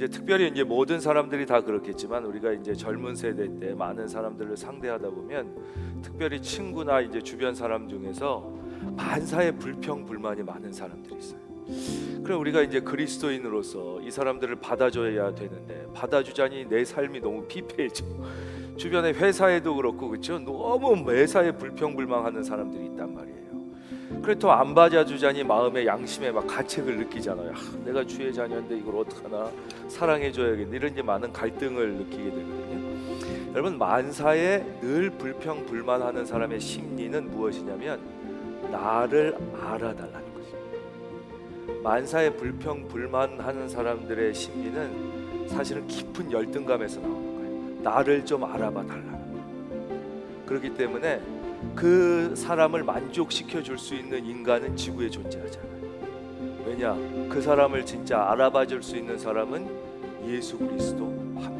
이제 특별히 이제 모든 사람들이 다 그렇겠지만 우리가 이제 젊은 세대 때 많은 사람들을 상대하다 보면 특별히 친구나 이제 주변 사람 중에서 만사의 불평 불만이 많은 사람들이 있어요. 그래 우리가 이제 그리스도인으로서 이 사람들을 받아줘야 되는데 받아주자니 내 삶이 너무 피폐해져. 주변에 회사에도 그렇고 그렇죠. 너무 매사에 불평불만하는 사람들이 있단 말이에요. 또안 받아주자니 마음에 양심에 막 가책을 느끼잖아요. 아, 내가 주의 자녀인데 이걸 어떡하나 사랑해줘야겠네 이런 이제 많은 갈등을 느끼게 되거든요. 여러분 만사에 늘 불평 불만하는 사람의 심리는 무엇이냐면 나를 알아달라는 것입니다. 만사에 불평 불만하는 사람들의 심리는 사실은 깊은 열등감에서 나오는 거예요. 나를 좀 알아봐 달라는 거예요. 그렇기 때문에 그 사람을 만족시켜 줄 수 있는 인간은 지구에 존재하지 않아요. 왜냐? 그 사람을 진짜 알아봐 줄 수 있는 사람은 예수 그리스도 한 분.